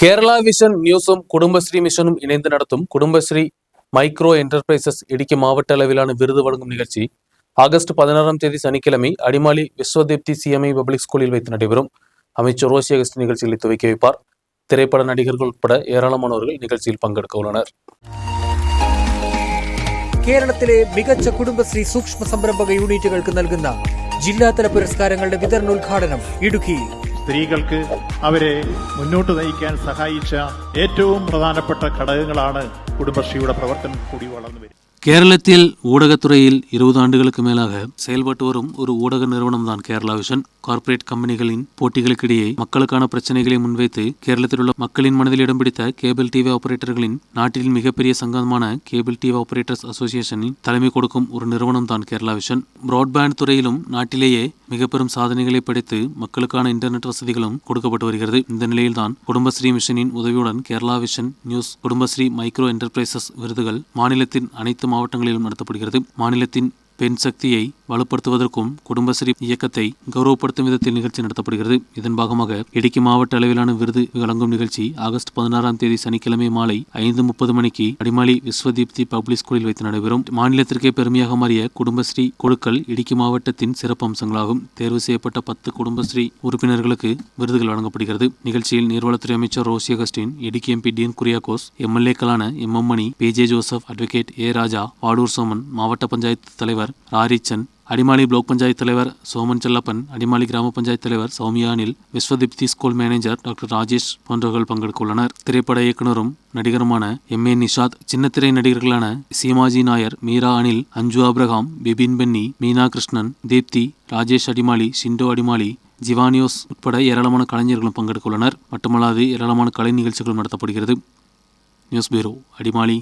Kerala vision ന്യൂസും കുടുംബശ്രീ മിഷനും இணைந்து நடத்தும் குடும்பஸ்ரீ மைக்ரோ என்டர்பிரைசஸ் இடுக்கி மாவட்ட அளவிலான விருது வழங்கும் நிகழ்ச்சி ஆகஸ்ட் பதினாறாம் தேதி சனிக்கிழமை அடிமாலி விஸ்வதீப்தி சிஎம்ஐ பப்ளிக் ஸ்கூலில் வைத்து நடைபெறும் அமைச்சர் ரோசி அகஸ்ட் நிகழ்ச்சிகளை துவக்கி வைப்பார் திரைப்பட நடிகர்கள் உட்பட ஏராளமானவர்கள் நிகழ்ச்சியில் பங்கெடுக்க உள்ளனர் കേരളത്തിലെ മികച്ച കുടുംബശ്രീ സൂക്ഷ്മ സംരംഭക യൂണിറ്റുകൾക്ക് നൽകുന്ന ജില്ലാതല പുരസ്കാരങ്ങളുടെ വിതരണോദ്ഘാടനം ഇടുക്കിയിൽ സ്ത്രീകൾക്ക് അവരെ മുന്നോട്ട് നയിക്കാൻ സഹായിച്ച ഏറ്റവും പ്രധാനപ്പെട്ട ഘടകങ്ങളാണ് കുടുംബശ്രീയുടെ പ്രവർത്തനം കൂടി വളർന്നു വരും கேரளத்தில் ஊடகத்துறையில் இருபது ஆண்டுகளுக்கு மேலாக செயல்பட்டு வரும் ஒரு ஊடக நிறுவனம் தான் கேரளா விஷன். கார்ப்பரேட் கம்பெனிகளின் போட்டிகளுக்கிடையே மக்களுக்கான பிரச்சனைகளை முன்வைத்து கேரளத்தில் உள்ள மக்களின் மனதில் இடம் பிடித்த கேபிள் டிவி ஆபரேட்டர்களின் நாட்டில் மிகப்பெரிய சங்கமான கேபிள் டிவி ஆபரேட்டர்ஸ் அசோசியேஷனில் தலைமை கொடுக்கும் ஒரு நிறுவனம் தான் கேரளா விஷன். பிராட்பேண்ட் துறையிலும் நாட்டிலேயே மிக பெரும் சாதனைகளை படைத்து மக்களுக்கான இன்டர்நெட் வசதிகளும் கொடுக்கப்பட்டு வருகிறது. இந்த நிலையில்தான் குடும்பஸ்ரீ மிஷனின் உதவியுடன் Kerala vision news Kudumbashree micro enterprises விருதுகள் மாநிலத்தின் அனைத்து மாவட்டங்களிலும் நடத்தப்படுகிறது. மாநிலத்தின் பெண் சக்தியை வலுப்படுத்துவதற்கும் குடும்பஸ்ரீ இயக்கத்தை கௌரவப்படுத்தும் விதத்தில் நிகழ்ச்சி நடத்தப்படுகிறது. இதன் பாகமாக இடுக்கி மாவட்ட அளவிலான விருது வழங்கும் நிகழ்ச்சி ஆகஸ்ட் பதினாறாம் தேதி சனிக்கிழமை மாலை ஐந்து முப்பது மணிக்கு அடிமாலி விஸ்வதீப்தி பப்ளிக் ஸ்கூலில் வைத்து நடைபெறும். மாநிலத்திற்கே பெருமையாக மாறிய குடும்பஸ்ரீ குழுக்கள் இடுக்கி மாவட்டத்தின் சிறப்பு அம்சங்களாகும். தேர்வு செய்யப்பட்ட பத்து குடும்பஸ்ரீ உறுப்பினர்களுக்கு விருதுகள் வழங்கப்படுகிறது. நிகழ்ச்சியில் நீர்வளத்துறை அமைச்சர் Roshy Augustine Idukki MP Dean Kuriakose எம்எல்ஏக்களான M M Mani P J Joseph advocate A Raja Vazhoor Soman மாவட்ட பஞ்சாயத்து தலைவர் ராரிச்சன் அடிமாலி பிளாக் பஞ்சாயத்து தலைவர் சோமன் செல்லப்பன் அடிமாலி கிராம பஞ்சாயத்து தலைவர் சௌமியானில் Viswadeepthi school manager doctor Rajesh போன்றவர்கள் பங்கெடுக்கவுள்ளனர். திரைப்பட இயக்குனரும் நடிகருமான எம் ஏ நிஷாத் சின்னத்திரை நடிகர்களான சீமாஜி நாயர் மீரா அனில் அஞ்சு அப்ரஹாம் பிபின் பென்னி மீனா கிருஷ்ணன் தீப்தி ராஜேஷ் அடிமாலி ஷிண்டோ அடிமாலி ஜிவானியோஸ் உட்பட ஏராளமான கலைஞர்களும் பங்கெடுக்க உள்ளனர் மட்டுமல்லாது ஏராளமான கலை நிகழ்ச்சிகளும் நடத்தப்படுகிறது. News bureau Adimali.